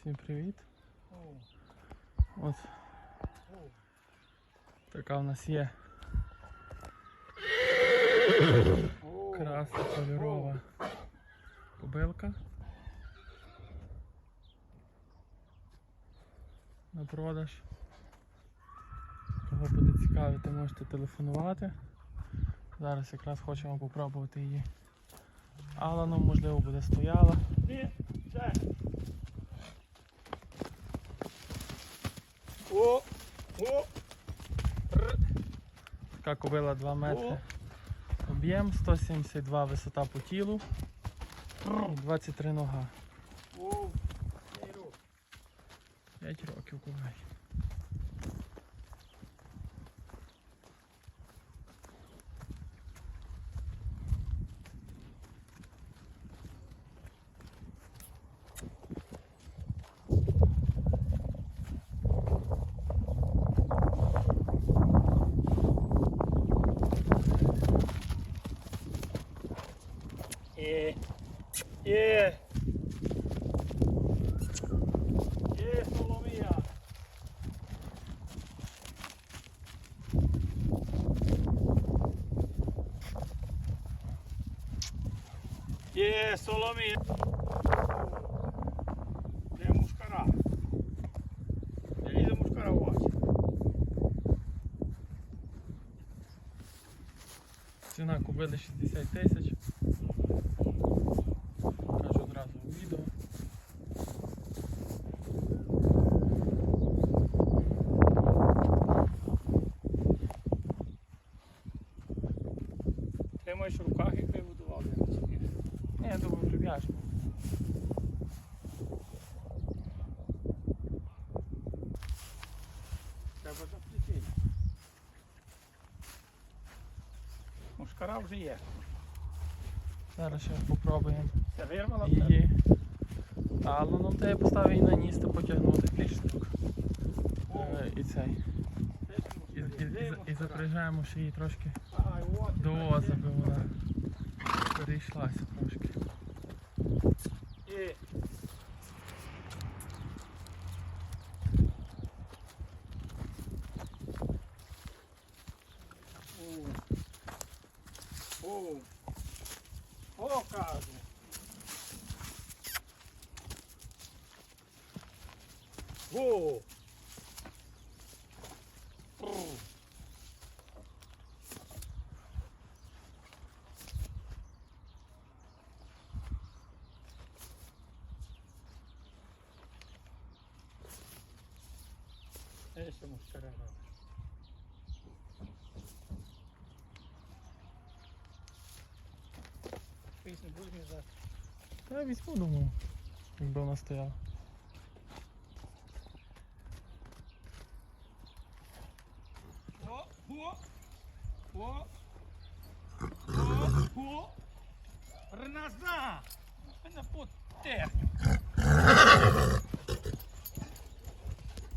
Всім привіт. От така в нас є красна кольорова кобилка. На продаж. Кого буде цікавити, можете телефонувати. Зараз якраз хочемо попробувати її. Аланом, можливо, буде стояла. О, о, Кобила 2 метри. Об'єм 172 висота по тілу і 23 нога. 5 років кобилі. Є, Соломія. Де мушкара? Де лізе мушкара у вас? Ціна кобили 60 тисяч. Мушкара вже є. Зараз ще попробуємо Це вирвала? її. Аланом та я поставив її на ніс та потягнути пішник. Е, І цей. І, і, і, і запряжаємо ще її трошки до оза, аби вона перейшлася трошки. І... О, о, о, кажу. О. О. Esse é moscarada. Пісню будеш не знати. Та візьму, думаю, якби вона стояла. О, о, о, о, о. Реназа! Мене потер.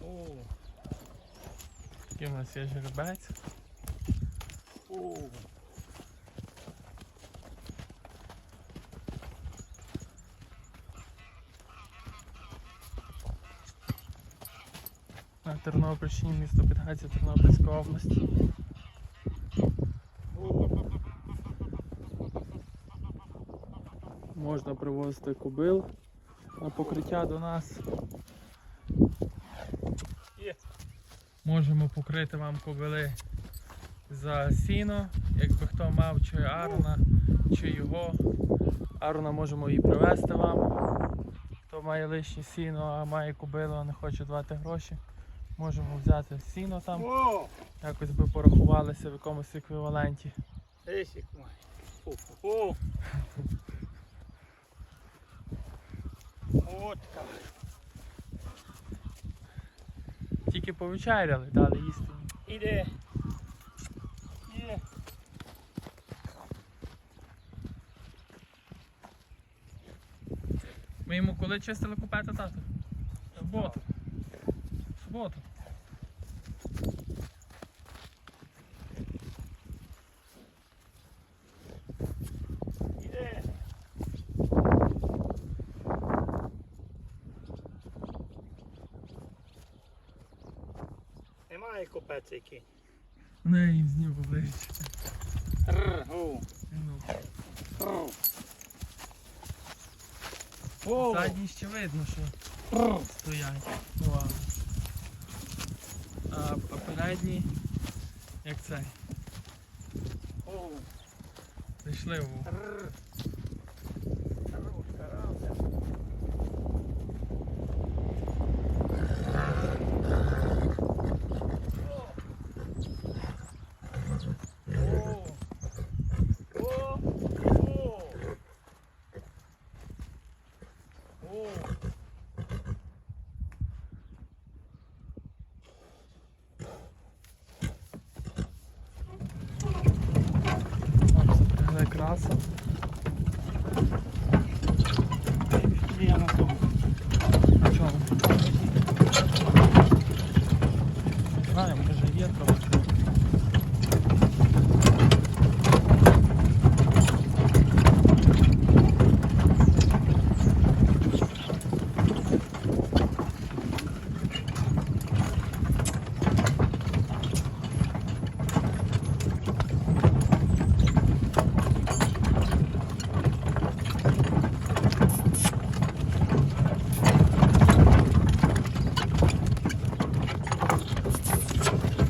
О, Такий у нас є жеребець. о. На Тернопільщині, місто Підгайця Тернопільської області. Можна привозити кобил на покриття до нас. Можемо покрити вам кобили за сіно, якби хто мав чи Аруна, чи його. Аруна можемо і привезти вам. Хто має лишнє сіно, а має кобилу, а не хоче давати гроші. Можемо взяти сіно там, якось би порахувалися в якомусь еквіваленті. Есік має. Так. Тільки повечеряли, дали їсти. Іде. Ми йому коли чистили купета, тато? В Суботу. Суботу. Іде. Немає копець який. Не, гу. Ну, Рр. О, Задні ще видно, що стоять. Ну, ладно. А попередні, як це, О, зайшли в рр. Хорош, карався. О. О. О. О. Там запрягли краса. Я на тому. На чому? Не знаю, може є трохи.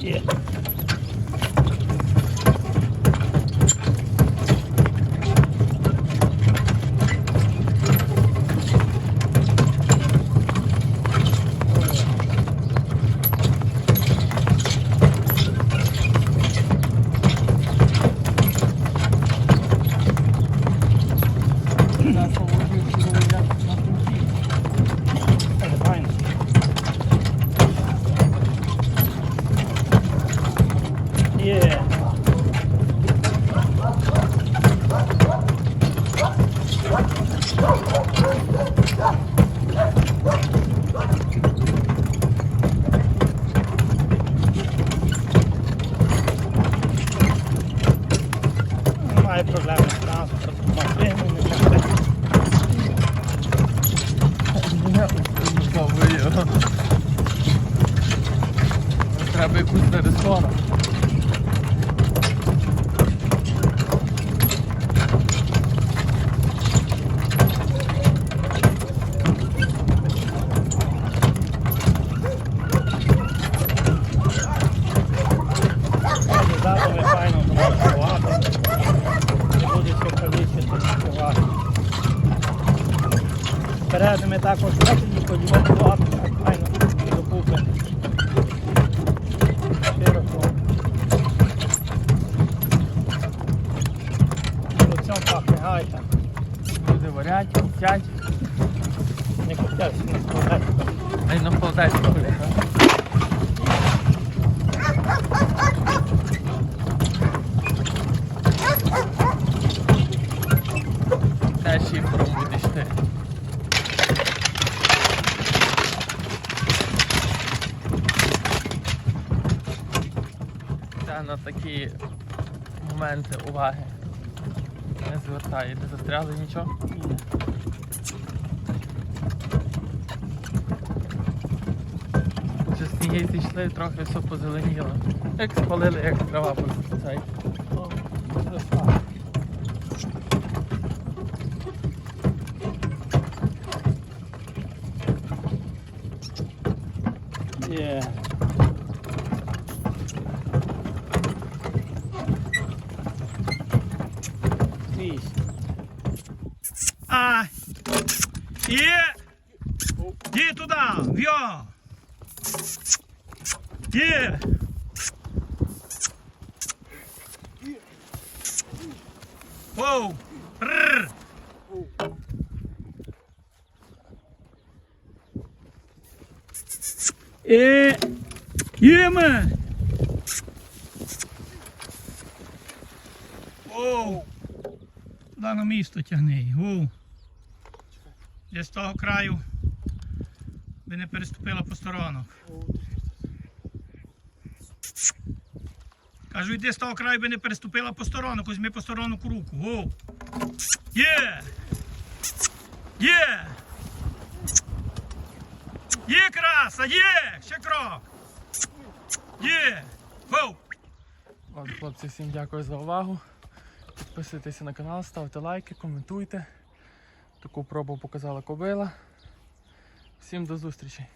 Є. Краса водію чудово як на кінці. Це файно. Є. Немає Передами також її подівати, так гайка. Люди варять, їдять, Не коптять, не складають. а й на холодець ходять. Теж шифром будеш ти. Та на такі моменти уваги не звертає. Не застряли нічого? Вже сніги зійшли, трохи все позеленіло. Як спалили, як трава по цей. О, краса. Є. Вісь. А! Є! Є туди! В'йо! Є! Воу! Рррр! Е, Єме! Оу! Туди на місто тягни. Оу! Я з того краю би не переступила по сторонах. Кажу, йди з того краю би не переступила по сторонок, візьми по сторонок руку. Оу! Є! Є! Є краса, є! Ще крок! Є! Гоу! От, хлопці, всім дякую за увагу. Підписуйтеся на канал, ставте лайки, коментуйте. Таку пробу показала кобила. Всім до зустрічі.